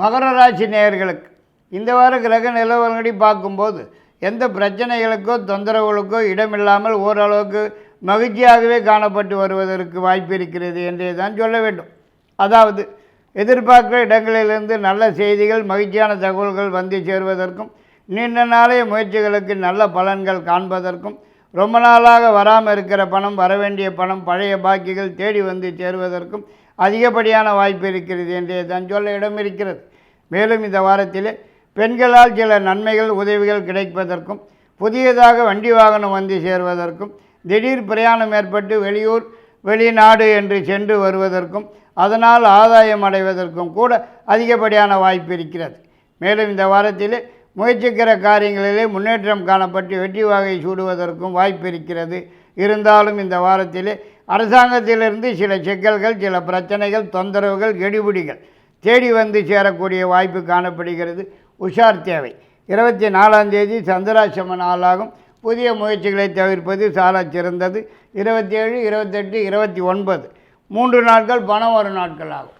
மகர ராசி நேயர்களுக்கு இந்த வார கிரக நிலவரங்கடி பார்க்கும்போது எந்த பிரச்சனைகளுக்கோ தொந்தரவுகளுக்கோ இடமில்லாமல் ஓரளவுக்கு மகிழ்ச்சியாகவே காணப்பட்டு வருவதற்கு வாய்ப்பு இருக்கிறது என்றே தான் சொல்ல வேண்டும். அதாவது எதிர்பார்க்குற இடங்களிலிருந்து நல்ல செய்திகள் மகிழ்ச்சியான தகவல்கள் வந்து சேருவதற்கும் நீண்ட நாளைய முயற்சிகளுக்கு நல்ல பலன்கள் காண்பதற்கும் ரொம்ப நாளாக வராமல் இருக்கிற பணம் வரவேண்டிய பணம் பழைய பாக்கிகள் தேடி வந்து சேருவதற்கும் அதிகப்படியான வாய்ப்பு இருக்கிறது என்றே தான் சொல்ல இடம் இருக்கிறது. மேலும் இந்த வாரத்திலே பெண்களால் சில நன்மைகள் உதவிகள் கிடைப்பதற்கும் புதியதாக வண்டி வாகனம் வந்து சேர்வதற்கும் திடீர் பிரயாணம் ஏற்பட்டு வெளியூர் வெளிநாடு என்று சென்று வருவதற்கும் அதனால் ஆதாயம் அடைவதற்கும் கூட அதிகப்படியான வாய்ப்பு இருக்கிறது. மேலும் இந்த வாரத்திலே முயற்சிக்கிற காரியங்களிலே முன்னேற்றம் காணப்பட்டு வெற்றி வகை சூடுவதற்கும் வாய்ப்பு இருக்கிறது. இருந்தாலும் இந்த வாரத்திலே அரசாங்கத்திலிருந்து சில சிக்கல்கள் சில பிரச்சனைகள் தொந்தரவுகள் கெடிபிடிகள் தேடி வந்து சேரக்கூடிய வாய்ப்பு காணப்படுகிறது. உஷார் தேவை. இருபத்தி நாலாம் தேதி சந்திராசிரம நாளாகும். புதிய முயற்சிகளை தவிர்ப்பது சாலச் சிறந்தது. இருபத்தி ஏழு இருபத்தெட்டு இருபத்தி ஒன்பது. மூன்று நாட்கள் பணம் வரும் நாட்கள் ஆகும்.